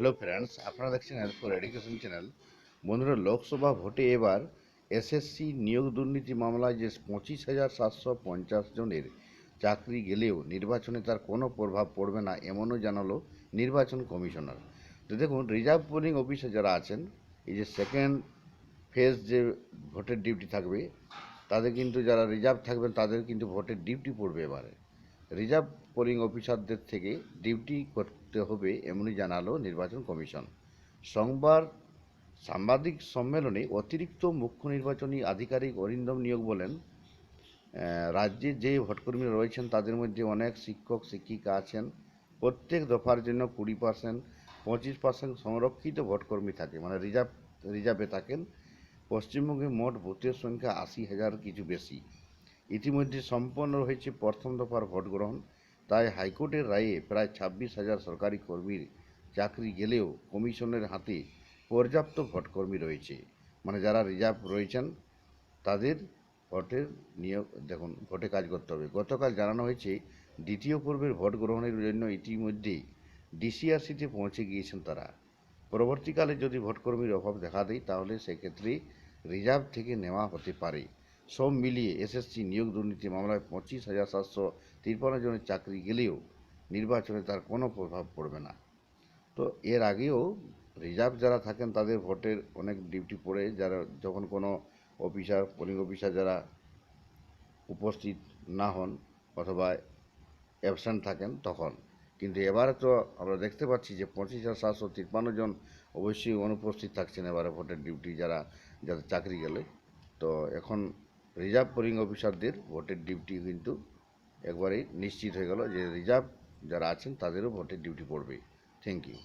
Hello friends, আপনারা দেখছেন এরপর এডুকেশন চ্যানেল বন্ধুরা, লোকসভা ভোটে এবার এসএসসি নিয়োগ দুর্নীতি মামলায় যে পঁচিশ হাজার সাতশো পঞ্চাশ জনের চাকরি গেলেও নির্বাচনে তার কোনো প্রভাব পড়বে না, এমনও জানালো নির্বাচন কমিশনার। তো দেখুন, রিজার্ভ পোলিং অফিসে যারা আছেন, এই যে সেকেন্ড ফেজ যে ভোটের ডিউটি থাকবে, তাদের কিন্তু যারা রিজার্ভ থাকবেন, তাদের কিন্তু ভোটের ডিউটি পড়বে এবারে। রিজার্ভ পোলিং অফিসারদের থেকে ডিউটি করতে হবে এমনই জানালো নির্বাচন কমিশন। সোমবার সাংবাদিক সম্মেলনে অতিরিক্ত মুখ্য নির্বাচনী আধিকারিক অরিন্দম নিয়োগ বলেন রাজ্যে যে ভোটকর্মীরা রয়েছেন তাদের মধ্যে অনেক শিক্ষক, শিক্ষিকা আছেন। প্রত্যেক দফার জন্য কুড়ি পার্সেন্ট, পঁচিশ পার্সেন্ট সংরক্ষিত ভোটকর্মী থাকে মানে রিজার্ভ, রিজার্ভে থাকেন। পশ্চিমবঙ্গে মোট ভোটের সংখ্যা আশি হাজার কিছু বেশি। ইতিমধ্যে সম্পন্ন হয়েছে প্রথম দফার ভোট গ্রহণ। তাই হাইকোর্টের রায়ে প্রায় ছাব্বিশ হাজার সরকারি কর্মীর চাকরি গেলেও কমিশনের হাতে পর্যাপ্ত ভোটকর্মী রয়েছে। মানে যারা রিজার্ভ রয়েছেন, তাদের ভোটের নিয়োগ, দেখুন, ভোটে কাজ করতে হবে। গতকাল জানানো হয়েছে, দ্বিতীয় পর্বের ভোট গ্রহণের জন্য ইতিমধ্যেই ডিসিআরসিতে পৌঁছে গিয়েছেন তারা। পরবর্তীকালে যদি ভোটকর্মীর অভাব দেখা দেয়, তাহলে সেক্ষেত্রে রিজার্ভ থেকে নেওয়া হতে পারে। সব মিলিয়ে এসএসসি নিয়োগ দুর্নীতি মামলায় পঁচিশ হাজার সাতশো তিরপান্ন জনের চাকরি গেলেও নির্বাচনে তার কোনো প্রভাব পড়বে না। তো এর আগেও রিজার্ভ যারা থাকেন তাদের ভোটের অনেক ডিউটি পড়ে, যারা যখন কোনো অফিসার পোলিং অফিসার যারা উপস্থিত না হন অথবা অ্যাবসেন্ট থাকেন তখন। কিন্তু এবারে তো আমরা দেখতে পাচ্ছি যে পঁচিশ হাজার সাতশো তিপ্পান্ন জন অবশ্যই অনুপস্থিত থাকছেন এবারে ভোটের ডিউটি যারা, যাদের চাকরি গেলে। তো এখন রিজার্ভ পোলিং অফিসারদের ভোটের ডিউটি কিন্তু একবারেই নিশ্চিত হয়ে গেল যে রিজার্ভ যারা আছেন তাদেরও ভোটের ডিউটি পড়বে। Thank you